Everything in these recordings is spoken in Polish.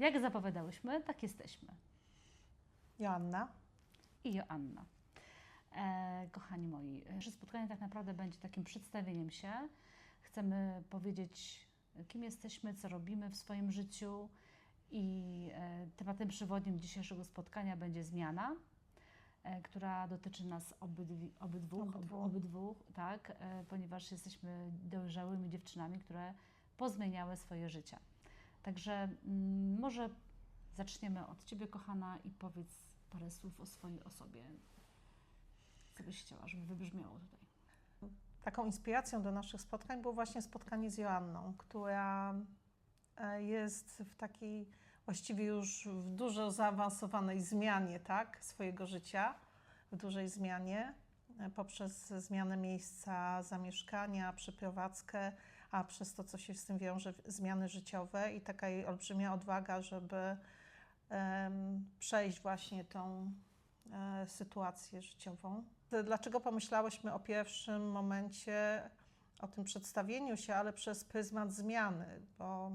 Jak zapowiadałyśmy, tak jesteśmy. Joanna. I Joanna. E, kochani moi, nasze spotkanie tak naprawdę będzie takim przedstawieniem się. Chcemy powiedzieć, kim jesteśmy, co robimy w swoim życiu i e, tematem przewodnim dzisiejszego spotkania będzie zmiana, e, która dotyczy nas obydwi, obydwóch, Obydwu. obydwu tak, e, ponieważ jesteśmy dojrzałymi dziewczynami, które pozmieniały swoje życia. Także mm, może zaczniemy od Ciebie, kochana, i powiedz parę słów o swojej osobie. Co byś chciała, żeby wybrzmiało tutaj? Taką inspiracją do naszych spotkań było właśnie spotkanie z Joanną, która e, jest w takiej właściwie już w dużo zaawansowanej zmianie tak, swojego życia, w dużej zmianie e, poprzez zmianę miejsca zamieszkania, przeprowadzkę, a przez to, co się z tym wiąże, zmiany życiowe i taka jej olbrzymia odwaga, żeby przejść właśnie tą e, sytuację życiową. Dlaczego pomyślałyśmy o pierwszym momencie, o tym przedstawieniu się, ale przez pryzmat zmiany, bo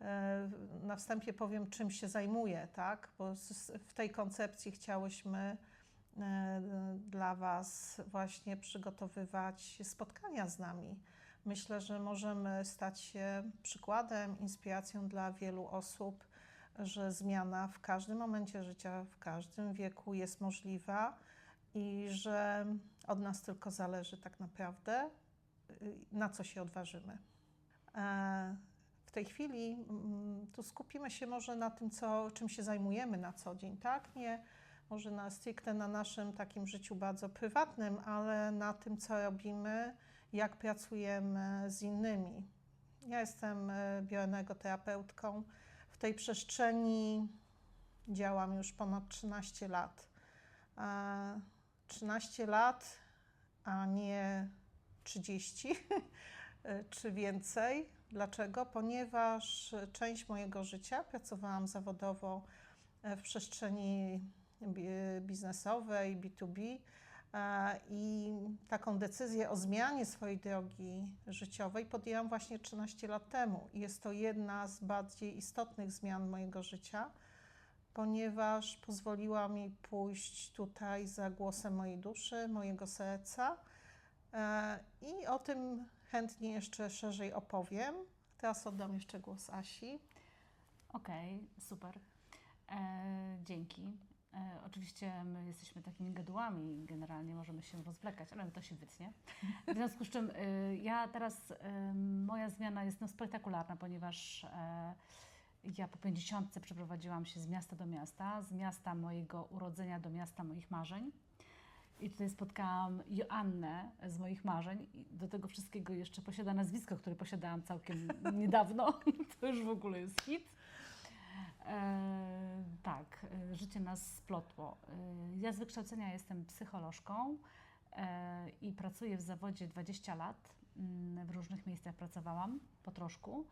e, na wstępie powiem, czym się zajmuję, tak? Bo w tej koncepcji chciałyśmy e, dla Was właśnie przygotowywać spotkania z nami. Myślę, że możemy stać się przykładem, inspiracją dla wielu osób, że zmiana w każdym momencie życia, w każdym wieku jest możliwa i że od nas tylko zależy tak naprawdę, na co się odważymy. E, W tej chwili mm, tu skupimy się może na tym, co, czym się zajmujemy na co dzień, tak? Nie może na stricte na naszym takim życiu bardzo prywatnym, ale na tym, co robimy, jak pracujemy z innymi. Ja jestem e, bioenergoterapeutką. W tej przestrzeni działam już ponad 13 lat. E, 13 lat, a nie 30 e, czy więcej. Dlaczego? Ponieważ część mojego życia pracowałam zawodowo e, w przestrzeni bi- biznesowej, B2B e, i taką decyzję o zmianie swojej drogi życiowej podjęłam właśnie 13 lat temu. Jest to jedna z bardziej istotnych zmian mojego życia ponieważ pozwoliła mi pójść tutaj za głosem mojej duszy, mojego serca. E, I o tym chętnie jeszcze szerzej opowiem. Teraz oddam jeszcze głos Asi. Okej, super. E, dzięki. E, oczywiście my jesteśmy takimi gadułami i generalnie możemy się rozwlekać, ale to się wytnie. W związku z czym e, ja teraz, e, moja zmiana jest no, spektakularna, ponieważ e, ja po 50 przeprowadziłam się z miasta do miasta, z miasta mojego urodzenia do miasta moich marzeń. I tutaj spotkałam Joannę z moich marzeń i do tego wszystkiego jeszcze posiada nazwisko, które posiadałam całkiem niedawno. To już w ogóle jest hit. E, tak, e, życie nas splotło. E, ja z wykształcenia jestem psycholożką i pracuję w zawodzie 20 lat. Mm, W różnych miejscach pracowałam po troszku,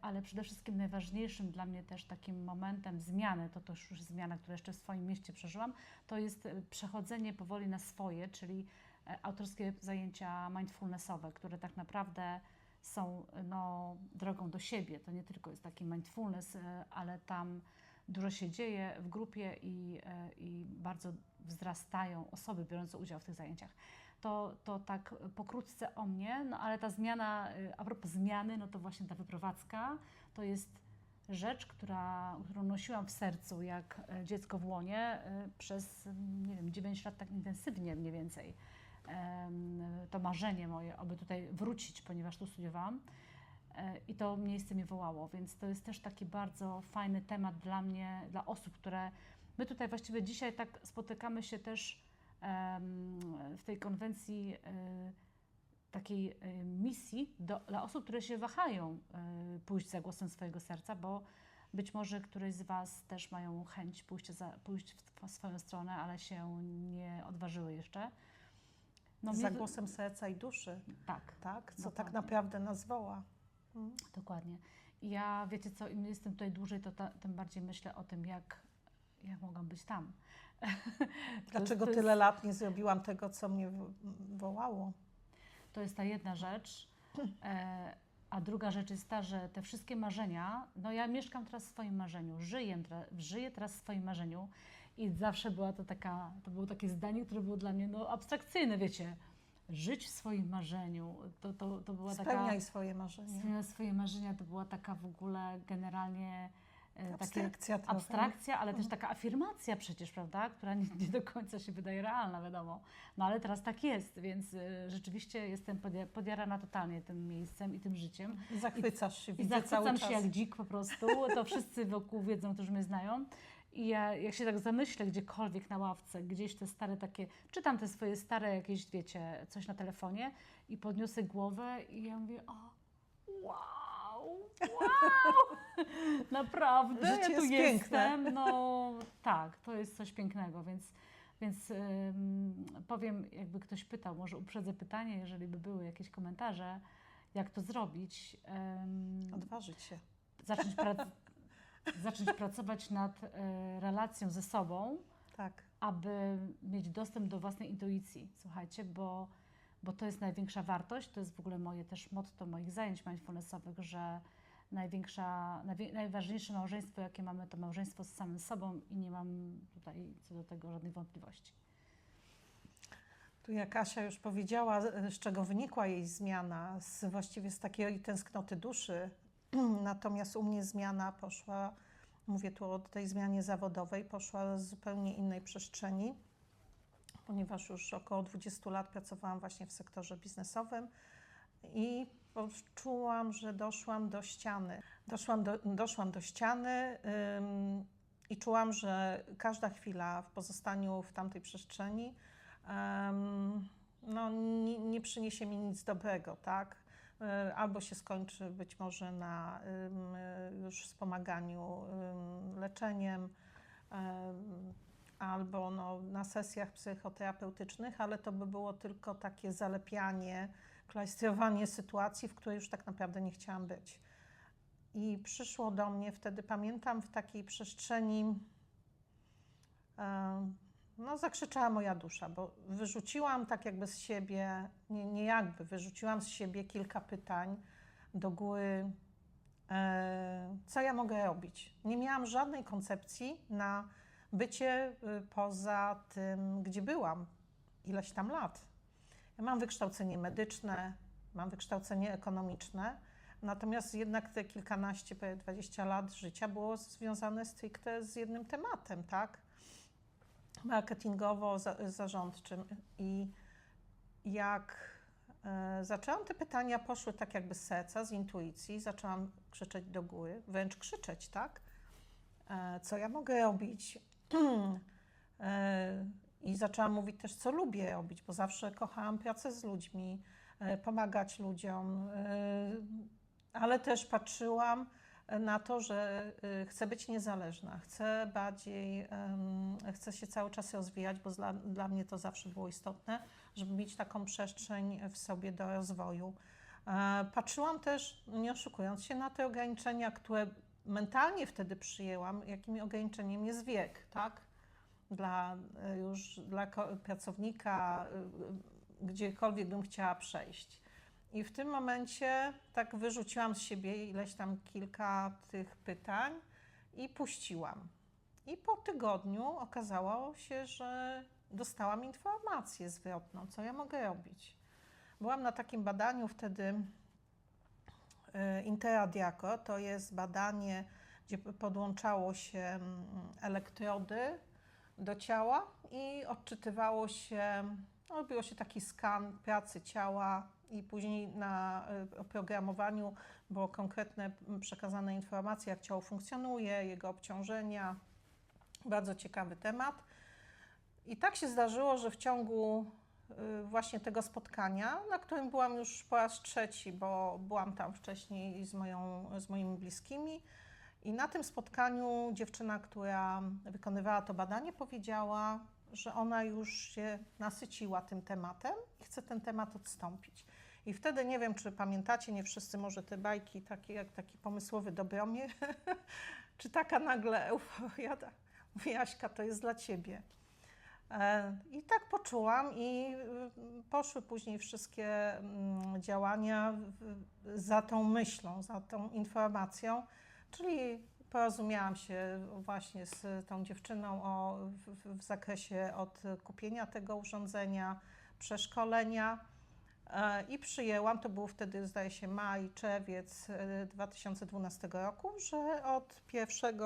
ale przede wszystkim najważniejszym dla mnie też takim momentem zmiany, to też już zmiana, którą jeszcze w swoim mieście przeżyłam, to jest przechodzenie powoli na swoje, czyli autorskie zajęcia mindfulnessowe, które tak naprawdę są no, drogą do siebie. To nie tylko jest taki mindfulness, e, ale tam dużo się dzieje w grupie i, e, i bardzo wzrastają osoby biorące udział w tych zajęciach. To, to tak pokrótce o mnie, no ale ta zmiana, e, a propos zmiany, no to właśnie ta wyprowadzka to jest rzecz, która, którą nosiłam w sercu jak dziecko w łonie przez, nie wiem, 9 lat tak intensywnie mniej więcej. To marzenie moje, aby tutaj wrócić, ponieważ tu studiowałam. E, I to miejsce mnie wołało, więc to jest też taki bardzo fajny temat dla mnie, dla osób, które. My tutaj właściwie dzisiaj tak spotykamy się też w tej konwencji e, takiej e, misji do, dla osób, które się wahają pójść za głosem swojego serca, bo być może któreś z Was też mają chęć pójścia za, pójść w swoją stronę, ale się nie odważyły jeszcze. No, za mnie- głosem serca i duszy, Tak, tak? Co Dokładnie. tak naprawdę nas woła. Mm. Dokładnie. Ja, wiecie co, im jestem tutaj dłużej, to ta, tym bardziej myślę o tym, jak, jak mogłam być tam. Jest- Dlaczego to jest, tyle lat nie zrobiłam tego, co mnie wo- wołało? To jest ta jedna rzecz. E, A druga rzecz jest ta, że te wszystkie marzenia, no ja mieszkam teraz w swoim marzeniu, żyję, żyję teraz w swoim marzeniu i zawsze była to taka, to było takie zdanie, które było dla mnie no, abstrakcyjne, wiecie, żyć w swoim marzeniu, to, to, to była taka... Spełniaj swoje marzenia. Spełniać swoje marzenia to była taka w ogóle generalnie e, takie Abstrakcja abstrakcja, ale też Mhm. taka afirmacja przecież, prawda, która nie, nie do końca się wydaje realna, wiadomo. No ale teraz tak jest, więc e, rzeczywiście jestem podja- podjarana totalnie tym miejscem i tym życiem. Zachwycasz się, I widzę cały zachwycam się jak dzik po prostu, to wszyscy wokół wiedzą, którzy mnie znają. I ja, jak się tak zamyślę gdziekolwiek na ławce, gdzieś te stare takie, czytam te swoje stare jakieś, wiecie, coś na telefonie i podniosę głowę i ja mówię, o, wow, wow, naprawdę, Życie ja tu jest piękne. jestem. No tak, to jest coś pięknego, więc, więc ym, powiem, jakby ktoś pytał, może uprzedzę pytanie, jeżeli by były jakieś komentarze, jak to zrobić. Ym, Odważyć się. zacząć, prac- zacząć pracować nad e, relacją ze sobą, Tak. aby mieć dostęp do własnej intuicji. Słuchajcie, bo, bo to jest największa wartość, to jest w ogóle moje też motto moich zajęć mindfulnessowych, że największa, najwie, najważniejsze małżeństwo, jakie mamy, to małżeństwo z samym sobą i nie mam tutaj co do tego żadnych wątpliwości. Tu jak Asia już powiedziała, z czego wynikła jej zmiana, z, właściwie z takiej tęsknoty duszy. Natomiast u mnie zmiana poszła, mówię tu o tej zmianie zawodowej, poszła z zupełnie innej przestrzeni, ponieważ już około 20 lat pracowałam właśnie w sektorze biznesowym i poczułam, że doszłam do ściany. Doszłam do, doszłam do ściany ym, i czułam, że każda chwila w pozostaniu w tamtej przestrzeni em, no, nie, nie przyniesie mi nic dobrego, tak? E, Albo się skończy być może na e, już wspomaganiu leczeniem, em, albo no, na sesjach psychoterapeutycznych, ale to by było tylko takie zalepianie, klajstrowanie sytuacji, w której już tak naprawdę nie chciałam być. I przyszło do mnie wtedy, pamiętam, w takiej przestrzeni, no zakrzyczała moja dusza, bo wyrzuciłam tak jakby z siebie, nie, nie jakby, wyrzuciłam z siebie kilka pytań do góry, e, co ja mogę robić. Nie miałam żadnej koncepcji na bycie y, poza tym, gdzie byłam, ileś tam lat. Ja mam wykształcenie medyczne, mam wykształcenie ekonomiczne, natomiast jednak te kilkanaście, prawie 20 lat życia było związane stricte z jednym tematem, tak? Marketingowo-zarządczym. I jak e, zaczęłam te pytania, poszły tak jakby z serca, z intuicji, zaczęłam krzyczeć do góry, wręcz krzyczeć, tak? E, co ja mogę robić? E, I zaczęłam mówić też, co lubię robić, bo zawsze kochałam pracę z ludźmi, pomagać ludziom, ale też patrzyłam na to, że e, chcę być niezależna, chcę bardziej, chcę się cały czas rozwijać, bo dla, dla mnie to zawsze było istotne, żeby mieć taką przestrzeń w sobie do rozwoju. E, Patrzyłam też, nie oszukując się, na te ograniczenia, które mentalnie wtedy przyjęłam, jakim ograniczeniem jest wiek, tak? Dla e, już dla pracownika, e, gdziekolwiek bym chciała przejść. I w tym momencie tak wyrzuciłam z siebie ileś tam kilka tych pytań i puściłam. I po tygodniu okazało się, że dostałam informację zwrotną, co ja mogę robić. Byłam na takim badaniu wtedy e, Interadiaco, to jest badanie, gdzie podłączało się mm, elektrody do ciała i odczytywało się, no, robiło się taki skan pracy ciała i później na y, oprogramowaniu było konkretne przekazane informacje, jak ciało funkcjonuje, jego obciążenia. Bardzo ciekawy temat. I tak się zdarzyło, że w ciągu y, właśnie tego spotkania, na którym byłam już po raz trzeci, bo byłam tam wcześniej z, moją, z moimi bliskimi, i na tym spotkaniu dziewczyna, która wykonywała to badanie, powiedziała, że ona już się nasyciła tym tematem i chce ten temat odstąpić. I wtedy nie wiem, czy pamiętacie, nie wszyscy może te bajki, takie jak taki pomysłowy Dobromir, czy taka nagle euforia, mówi Aśka, to jest dla ciebie. E, I tak poczułam i y, poszły później wszystkie mm, działania za tą myślą, za tą informacją, czyli porozumiałam się właśnie z tą dziewczyną o, w, w- zakresie od kupienia tego urządzenia, przeszkolenia i przyjęłam, to był wtedy zdaje się maj, czerwiec e, 2012 roku, że od 1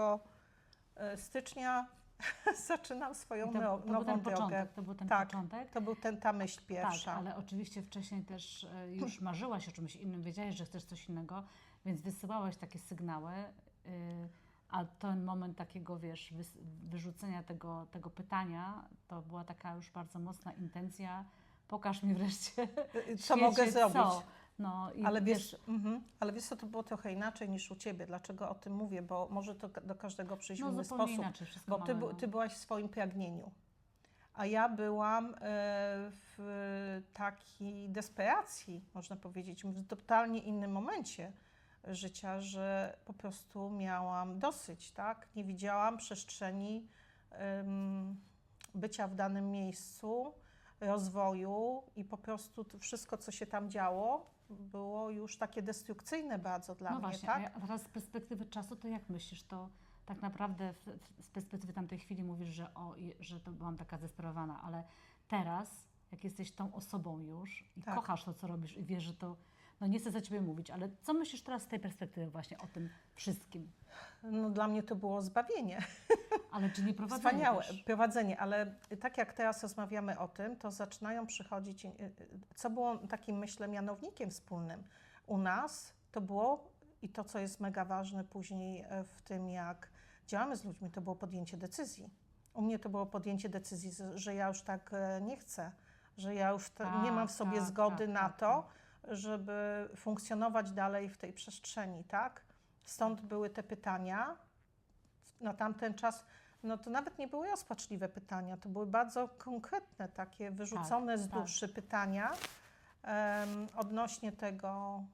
e, stycznia zaczynam swoją to, to był nową ten drogę. początek, to był ten Tak. początek. To był ten, ta myśl pierwsza. Tak, ale oczywiście wcześniej też e, już marzyłaś o czymś innym, wiedziałaś, że chcesz coś innego, więc wysyłałaś takie sygnały, a ten moment takiego, wiesz, wyrzucenia tego, tego pytania, to była taka już bardzo mocna intencja, pokaż mi wreszcie, Y, w Co świecie mogę zrobić? Co. No, i Ale wiesz, mhm, ale wiesz co, to było trochę inaczej niż u Ciebie. Dlaczego o tym mówię? Bo może to do każdego przyjść w no inny zupełnie sposób. inaczej Bo ty, mamy, no. ty byłaś w swoim pragnieniu. A ja byłam e, w takiej desperacji, można powiedzieć, w totalnie innym momencie życia, że po prostu miałam dosyć, tak? Nie widziałam przestrzeni bycia w danym miejscu, rozwoju i po prostu to wszystko, co się tam działo, było już takie destrukcyjne bardzo dla no mnie, właśnie, tak? a teraz z perspektywy czasu, to jak myślisz, to tak naprawdę w, w, z perspektywy tamtej chwili mówisz, że, o, że to byłam taka zdesperowana, ale teraz, jak jesteś tą osobą już i Tak. kochasz to, co robisz i wiesz, że to, no nie chcę za Ciebie mówić, ale co myślisz teraz z tej perspektywy właśnie o tym wszystkim? No, dla mnie to było zbawienie. Ale czy nie prowadzenie Wspaniałe też? prowadzenie, ale tak jak teraz rozmawiamy o tym, to zaczynają przychodzić, y, y, co było takim, myślę, mianownikiem wspólnym u nas, to było i to, co jest mega ważne później e, w tym, jak działamy z ludźmi, to było podjęcie decyzji. U mnie to było podjęcie decyzji, że ja już tak e, nie chcę, że ja już te, nie mam w Tak, sobie tak, zgody tak, na tak, to, żeby funkcjonować dalej w tej przestrzeni, tak? Stąd były te pytania. Na tamten czas, no to nawet nie były rozpaczliwe pytania, to były bardzo konkretne, takie wyrzucone z tak. duszy pytania em, odnośnie tego,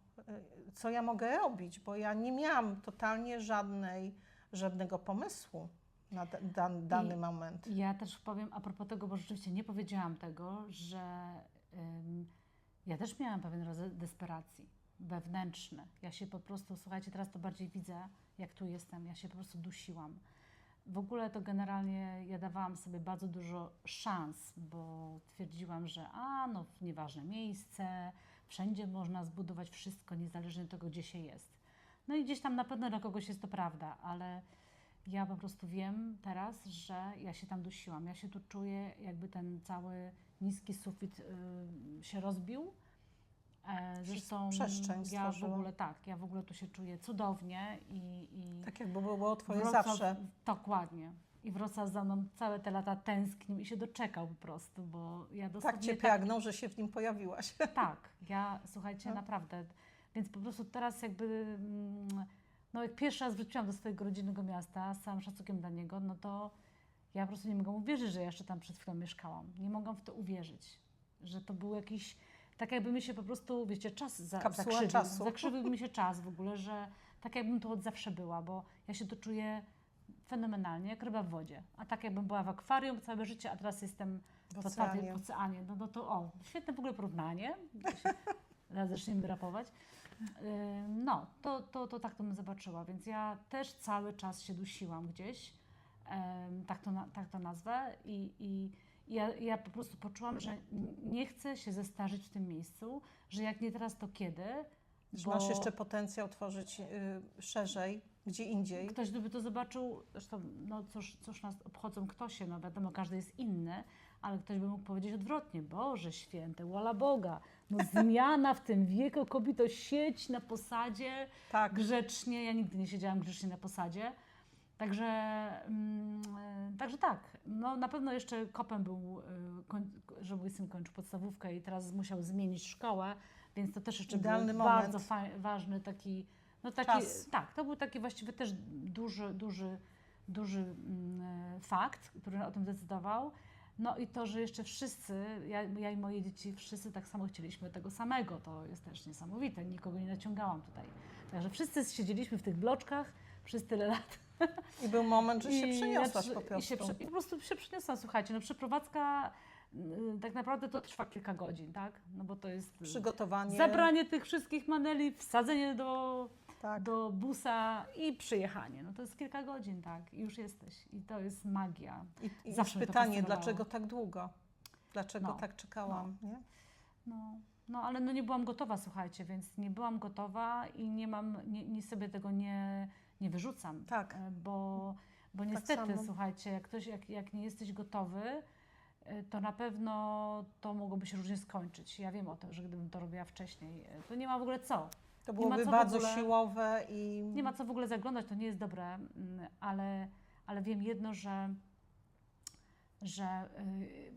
y, co ja mogę robić, bo ja nie miałam totalnie żadnej, żadnego pomysłu na da- dan, dany moment. Ja też powiem a propos tego, bo rzeczywiście nie powiedziałam tego, że ym, ja też miałam pewien rodzaj desperacji wewnętrzny. Ja się po prostu, słuchajcie, teraz to bardziej widzę, jak tu jestem, ja się po prostu dusiłam. W ogóle to generalnie ja dawałam sobie bardzo dużo szans, bo twierdziłam, że a no nieważne miejsce, wszędzie można zbudować wszystko, niezależnie od tego, gdzie się jest. No i gdzieś tam na pewno dla kogoś jest to prawda, ale ja po prostu wiem teraz, że ja się tam dusiłam. Ja się tu czuję, jakby ten cały niski sufit y, się rozbił. E, zresztą przestrzeń ja w ogóle tak, ja w ogóle tu się czuję cudownie i, i Tak jakby było twoje Wrocław- zawsze. Dokładnie. I Wrocław za mną całe te lata tęsknił i się doczekał po prostu, bo ja dosłownie Tak cię pragnął, że się w nim pojawiłaś. tak, ja słuchajcie, No. naprawdę. Więc po prostu teraz jakby, mm, no jak pierwszy raz wróciłam do swojego rodzinnego miasta z całym szacunkiem dla niego, no to ja po prostu nie mogłam uwierzyć, że ja jeszcze tam przed chwilą mieszkałam. Nie mogłam w to uwierzyć, że to był jakiś, tak jakby mi się po prostu, wiecie, czas za, Kapsuła zakrzywił. czasu. Zakrzywił mi się czas w ogóle, że tak jakbym tu od zawsze była, bo ja się tu czuję fenomenalnie, jak ryba w wodzie. A tak jakbym była w akwarium całe życie, a teraz jestem W oceanie. W oceanie. No, no to o, świetne w ogóle porównanie. To Zaraz zaczniemy rapować. No, to, to, to tak to bym zobaczyła, więc ja też cały czas się dusiłam gdzieś, tak, to, tak to nazwę i, i ja, ja po prostu poczułam, że nie chcę się zestarzyć w tym miejscu, że jak nie teraz, to kiedy, Że masz jeszcze potencjał tworzyć y, szerzej, gdzie indziej. Ktoś gdyby to zobaczył, zresztą no cóż, cóż nas obchodzą kto się, no wiadomo, każdy jest inny, ale ktoś by mógł powiedzieć odwrotnie, Boże święty, wola Boga, no zmiana w tym wieku, kobieto sieć na posadzie, Tak, grzecznie, ja nigdy nie siedziałam grzecznie na posadzie, także, mm, e, także tak, no na pewno jeszcze kopem był, e, że mój syn kończył podstawówkę i teraz musiał zmienić szkołę, więc to też jeszcze Idealny był moment. bardzo ważny taki, no taki, Czas. tak, to był taki właściwie też duży, duży, duży mm, e, fakt, który o tym decydował. No i to, że jeszcze wszyscy, ja, ja i moje dzieci, wszyscy tak samo chcieliśmy tego samego, to jest też niesamowite, nikogo nie naciągałam tutaj. Także wszyscy siedzieliśmy w tych bloczkach przez tyle lat I był moment, że się przeniosłaś znaczy, po I się, prostu. i po prostu się przeniosłam, słuchajcie, no przeprowadzka y, tak naprawdę to trwa kilka godzin, tak? No bo to jest Przygotowanie. zabranie tych wszystkich maneli, wsadzenie do, Tak. do busa i przyjechanie. No to jest kilka godzin, tak? I już jesteś. I to jest magia. I, i Zawsze pytanie, dlaczego tak długo? Dlaczego No, tak czekałam, nie? No, no ale no nie byłam gotowa, słuchajcie, więc nie byłam gotowa i nie mam, nie, nie sobie tego nie, nie wyrzucam. Tak. E, Bo, bo Tak niestety, samo. słuchajcie, jak, ktoś, jak, jak nie jesteś gotowy, e, to na pewno to mogłoby się różnie skończyć. Ja wiem o tym, że gdybym to robiła wcześniej, e, to nie ma w ogóle co. To byłoby bardzo ogóle- siłowe i Nie ma co w ogóle zaglądać, to nie jest dobre, mm, ale, ale wiem jedno, że, że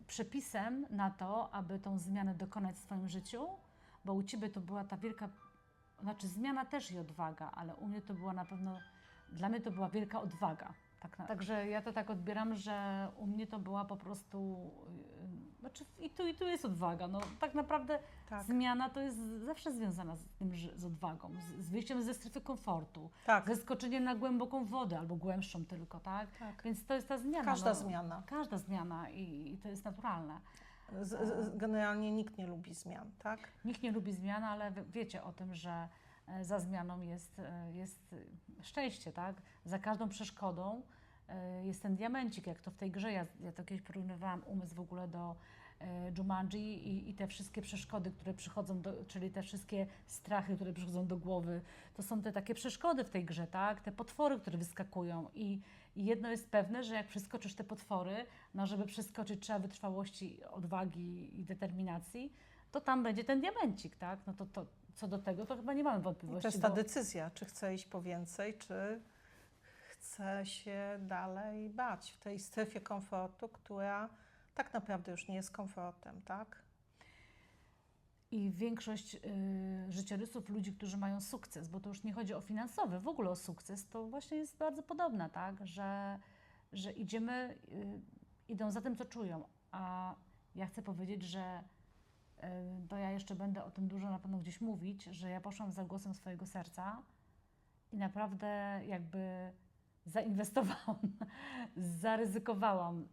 przepisem na to, aby tą zmianę dokonać w swoim życiu, bo u Ciebie to była ta wielka, znaczy zmiana też i odwaga, ale u mnie to była na pewno, dla mnie to była wielka odwaga. Tak na, także ja to tak odbieram, że u mnie to była po prostu, y, znaczy i tu, i tu jest odwaga. No, tak naprawdę tak, zmiana to jest zawsze związana z tym, że- z odwagą, z, z wyjściem ze strefy komfortu tak, ze skoczeniem na głęboką wodę albo głębszą tylko, tak? tak. Więc to jest ta zmiana. Każda no, zmiana. Każda zmiana i, i to jest naturalne. Z, z, generalnie nikt nie lubi zmian, tak? Nikt nie lubi zmian, ale wie- wiecie o tym, że e, za zmianą jest, e, jest szczęście, tak? Za każdą przeszkodą e, jest ten diamencik, jak to w tej grze. Ja, ja to kiedyś porównywałam umysł w ogóle do Jumanji i, i te wszystkie przeszkody, które przychodzą, do, czyli te wszystkie strachy, które przychodzą do głowy, to są te takie przeszkody w tej grze, tak? Te potwory, które wyskakują i, i jedno jest pewne, że jak przeskoczysz te potwory, no żeby przeskoczyć trzeba wytrwałości, odwagi i determinacji, to tam będzie ten diamencik, tak? No to, to co do tego, to chyba nie mamy I wątpliwości. to jest ta bo- decyzja, czy chcę iść po więcej, czy chcę się dalej bać w tej strefie komfortu, która tak naprawdę już nie jest komfortem, tak? I większość y, życiorysów ludzi, którzy mają sukces, bo to już nie chodzi o finansowy, w ogóle o sukces, to właśnie jest bardzo podobna, tak? Że, że idziemy, y, idą za tym, co czują. A ja chcę powiedzieć, że y, to ja jeszcze będę o tym dużo na pewno gdzieś mówić, że ja poszłam za głosem swojego serca i naprawdę jakby zainwestowałam, zaryzykowałam, y,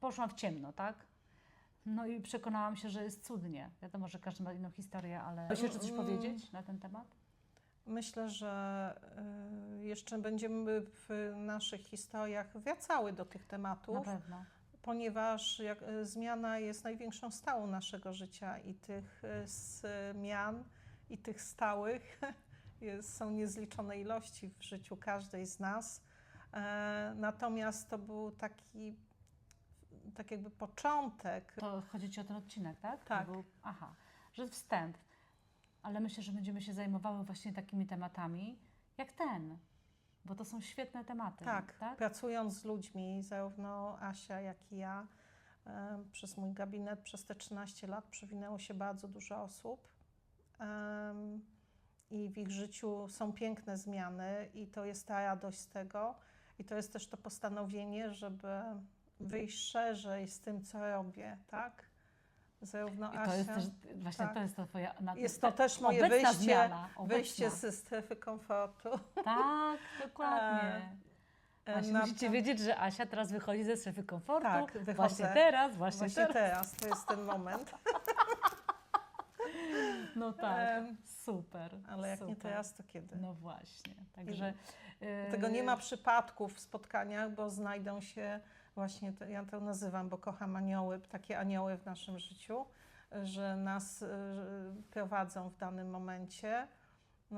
poszłam w ciemno, tak? No i przekonałam się, że jest cudnie. Wiadomo, że każdy ma inną historię, ale... Chcesz jeszcze coś Mm. powiedzieć na ten temat? Myślę, że y, jeszcze będziemy w naszych historiach wracały do tych Na tematów, pewno. ponieważ jak, y, zmiana jest największą stałą naszego życia i tych y, zmian i tych stałych jest, są niezliczone ilości w życiu każdej z nas. E, natomiast to był taki, tak jakby początek. To chodzi Ci o ten odcinek, tak? Tak. Był, aha, że wstęp. Ale myślę, że będziemy się zajmowały właśnie takimi tematami, jak ten. Bo to są świetne tematy. Tak, tak? pracując z ludźmi, zarówno Asia, jak i ja, e, przez mój gabinet przez te 13 lat przewinęło się bardzo dużo osób. I w ich życiu są piękne zmiany, i to jest ta radość z tego. I to jest też to postanowienie, żeby wyjść szerzej z tym, co robię, tak? Zarówno I to Asia. jest też, właśnie tak. to jest to Twoja... Na, Jest to też moje wyjście, zmiana. wyjście ze strefy komfortu. Tak, dokładnie. E, Właśnie na musicie wiedzieć, że Asia teraz wychodzi ze strefy komfortu. Tak, wychodzę. Właśnie teraz, właśnie, Właśnie teraz. teraz, to jest ten moment. No tak, super. Ale jak nie super. teraz, to kiedy? No właśnie, także... e, Tego nie ma przypadków w spotkaniach, bo znajdą się właśnie, to, ja to nazywam, bo kocham anioły, takie anioły w naszym życiu, że nas y, prowadzą w danym momencie y,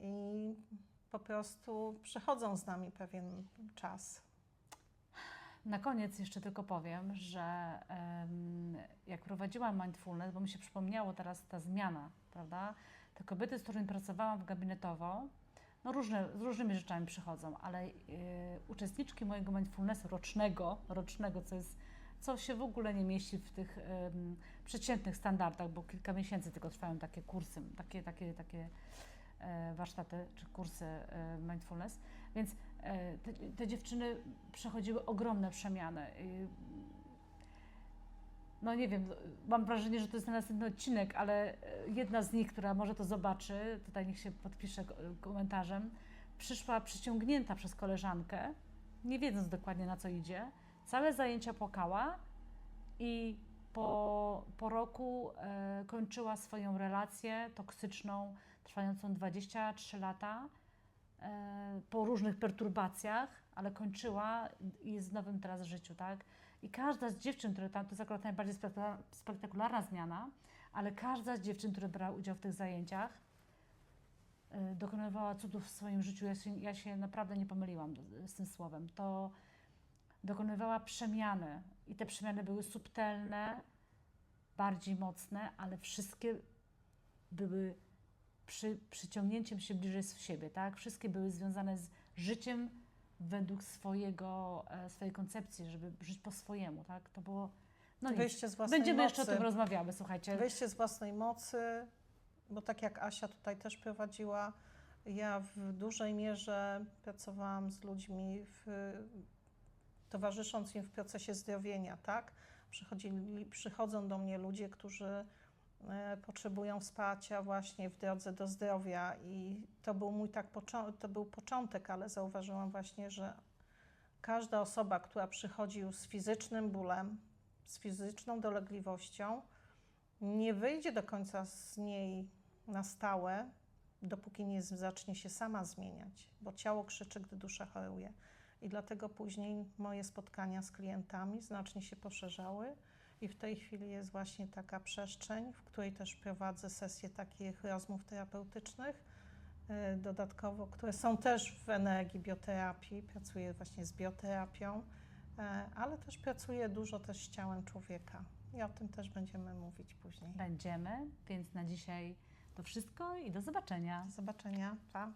i po prostu przechodzą z nami pewien czas. Na koniec jeszcze tylko powiem, że jak prowadziłam mindfulness, bo mi się przypomniało teraz ta zmiana, prawda? Te kobiety, z którymi pracowałam w gabinetowo, no różne, z różnymi rzeczami przychodzą, ale e, uczestniczki mojego mindfulnessu rocznego, rocznego, co jest, co się w ogóle nie mieści w tych em, przeciętnych standardach, bo kilka miesięcy tylko trwają takie kursy, takie, takie, takie e, warsztaty czy kursy e, mindfulness, więc e, te, te dziewczyny przechodziły ogromne przemiany. No nie wiem, mam wrażenie, że to jest na następny odcinek, ale e, jedna z nich, która może to zobaczy, tutaj niech się podpisze ko- komentarzem, przyszła przyciągnięta przez koleżankę, nie wiedząc dokładnie na co idzie. Całe zajęcia płakała i po, po roku e, kończyła swoją relację toksyczną, trwającą 23 lata, e, po różnych perturbacjach, ale kończyła i jest w nowym teraz życiu, tak? I każda z dziewczyn, które tam, to jest akurat najbardziej spektakular- spektakularna zmiana, ale każda z dziewczyn, które brała udział w tych zajęciach, y, dokonywała cudów w swoim życiu. Ja się, ja się naprawdę nie pomyliłam z- tym słowem. To dokonywała przemiany i te przemiany były subtelne, bardziej mocne, ale wszystkie były przy, przyciągnięciem się bliżej siebie, tak? Wszystkie były związane z życiem według swojego, e, swojej koncepcji, żeby żyć po swojemu, tak? To było, no nic. Wyjście z własnej Będziemy mocy. jeszcze o tym rozmawiały, słuchajcie. Wyjście z własnej mocy, bo tak jak Asia tutaj też prowadziła, ja w dużej mierze pracowałam z ludźmi, w, towarzysząc im w procesie zdrowienia, tak? Przychodzili, przychodzą do mnie ludzie, którzy potrzebują wsparcia właśnie w drodze do zdrowia i to był mój tak to był początek, ale zauważyłam właśnie, że każda osoba, która przychodzi już z fizycznym bólem, z fizyczną dolegliwością, nie wyjdzie do końca z niej na stałe, dopóki nie zacznie się sama zmieniać, bo ciało krzyczy, gdy dusza choruje. I dlatego później moje spotkania z klientami znacznie się poszerzały i w tej chwili jest właśnie taka przestrzeń, w której też prowadzę sesje takich rozmów terapeutycznych, y, dodatkowo, które są też w energii bioterapii, pracuję właśnie z bioterapią, e, ale też pracuję dużo też z ciałem człowieka. I o tym też będziemy mówić później. Będziemy, więc na dzisiaj to wszystko i do zobaczenia. Do zobaczenia. Pa.